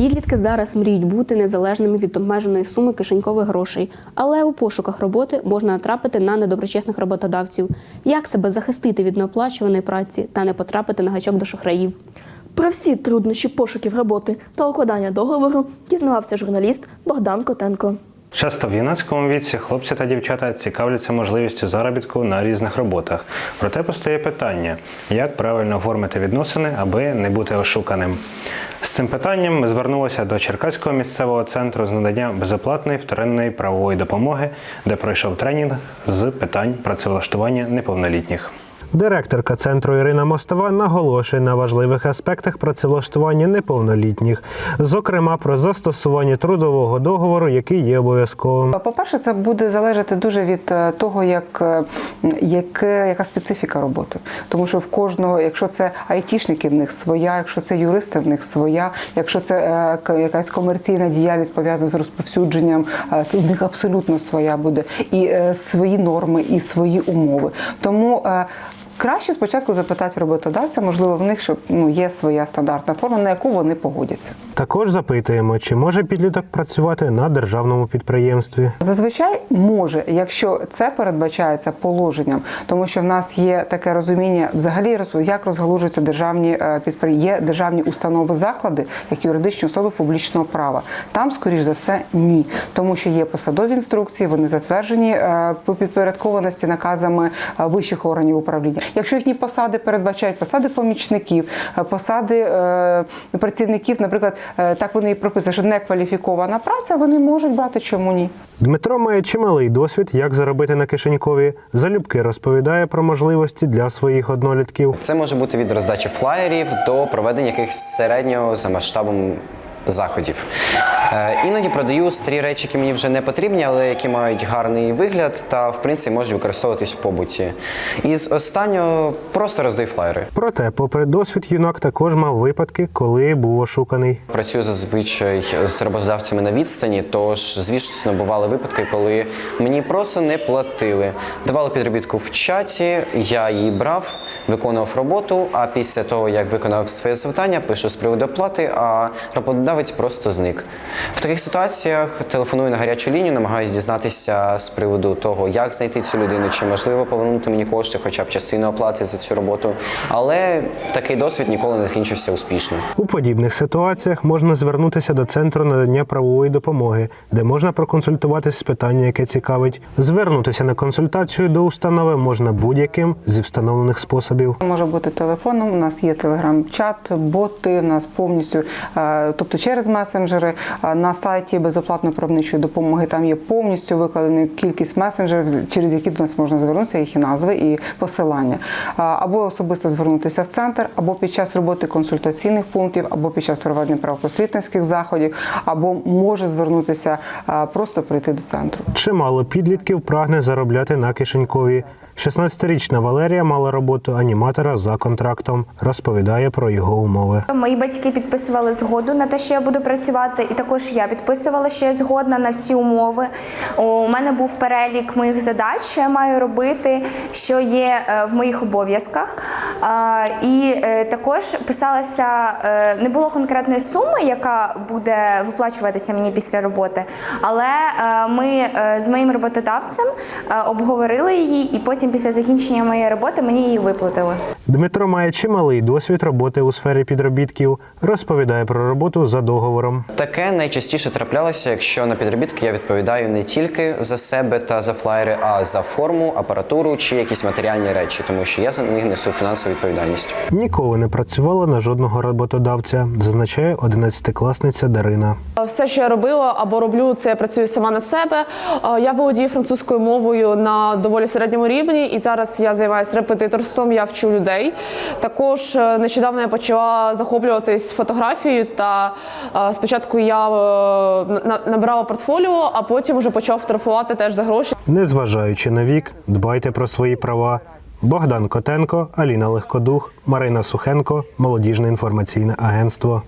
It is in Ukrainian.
Підлітки зараз мріють бути незалежними від обмеженої суми кишенькових грошей, але у пошуках роботи можна натрапити на недоброчесних роботодавців. Як себе захистити від неоплачуваної праці та не потрапити на гачок до шахраїв? Про всі труднощі пошуків роботи та укладання договору дізнавався журналіст Богдан Котенко. Часто в юнацькому віці хлопці та дівчата цікавляться можливістю заробітку на різних роботах. Проте постає питання, як правильно оформити відносини, аби не бути ошуканим. Цим питанням ми звернулися до Черкаського місцевого центру з надання безоплатної вторинної правової допомоги, де пройшов тренінг з питань працевлаштування неповнолітніх. Директорка центру Ірина Мостова наголошує на важливих аспектах працевлаштування неповнолітніх, зокрема про застосування трудового договору, який є обов'язковим. По-перше, це буде залежати дуже від е, того, як, е, яке, яка специфіка роботи. Тому що в кожного, якщо це айтішники, в них своя, якщо це юристи, в них своя, якщо це е, якась комерційна діяльність пов'язана з розповсюдженням, в них абсолютно своя буде. І свої норми, і свої умови. Тому Краще спочатку запитати роботодавця, можливо, в них щоб ну є своя стандартна форма, на яку вони погодяться. Також запитуємо, чи може підліток працювати на державному підприємстві. Зазвичай може, якщо це передбачається положенням, тому що в нас є таке розуміння, взагалі як розгалужуються державні підприємства, державні установи, заклади, як юридичні особи публічного права. Там, скоріш за все, ні, тому що є посадові інструкції, вони затверджені е, по підпорядкованості наказами е, вищих органів управління. Якщо їхні посади передбачають посади помічників, е, посади е, працівників, наприклад, е, так вони і прописують, що некваліфікована праця, вони можуть брати, чому ні. Дмитро має чималий досвід, як заробити на кишенькові. Залюбки розповідає про можливості для своїх однолітків. Це може бути від роздачі флаєрів до проведення якихось середнього за масштабом заходів. Е, іноді продаю старі речі, які мені вже не потрібні, але які мають гарний вигляд та в принципі можуть використовуватись в побуті. І з останнього просто роздаю флаєри. Проте, попри досвід, юнак також мав випадки, коли був ошуканий. Працюю зазвичай з роботодавцями на відстані, тож звісно бували випадки, коли мені просто не платили. Давали підробітку в чаті, я її брав, виконував роботу. А після того, як виконав своє завдання, пишу з приводу оплати, а роботодавець просто зник. В таких ситуаціях телефоную на гарячу лінію, намагаюся дізнатися з приводу того, як знайти цю людину, чи можливо повернути мені кошти, хоча б частину оплати за цю роботу. Але такий досвід ніколи не закінчився успішно. У подібних ситуаціях можна звернутися до центру надання правової допомоги, де можна проконсультуватись з питання, яке цікавить. Звернутися на консультацію до установи можна будь-яким зі встановлених способів. Може бути телефоном. У нас є телеграм-чат, боти. У нас повністю, тобто через месенджери е, на сайті безоплатної правничої допомоги. Там є повністю викладена кількість месенджерів, через які до нас можна звернутися, їх і назви і посилання. Е, Або особисто звернутися в центр, або під час роботи консультаційних пунктів, або під час проведення правопросвітницьких заходів, або може звернутися е, просто прийти до центру. Чимало підлітків прагне заробляти на кишенькові. 16-річна Валерія мала роботу аніматора за контрактом. Розповідає про його умови. Мої батьки підписували згоду на те, що я буду працювати, і також я підписувала, що я згодна на всі умови. У мене був перелік моїх задач, що я маю робити, що є е, в моїх обов'язках. І е, також писалася, е, не було конкретної суми, яка буде виплачуватися мені після роботи, але ми з моїм роботодавцем обговорили її, і потім, після закінчення моєї роботи, мені її виплатили. Дмитро має чималий досвід роботи у сфері підробітків. Розповідає про роботу за договором. Таке найчастіше траплялося, якщо на підробітки я відповідаю не тільки за себе та за флаєри, а за форму, апаратуру чи якісь матеріальні речі, тому що я за них несу фінансову відповідальність. Ніколи не працювала на жодного роботодавця, зазначає 11-класниця Дарина. Все, що я робила або роблю, це я працюю сама на себе. Е, Я володію французькою мовою на доволі середньому рівні, і зараз я займаюся репетиторством, я вчу людей. Також е, нещодавно я почала захоплюватись фотографією. Та е, спочатку я е, набирала портфоліо, а потім вже почав фотографувати теж за гроші. Незважаючи на вік, дбайте про свої права. Богдан Котенко, Аліна Легкодух, Марина Сухенко, Молодіжне інформаційне агентство.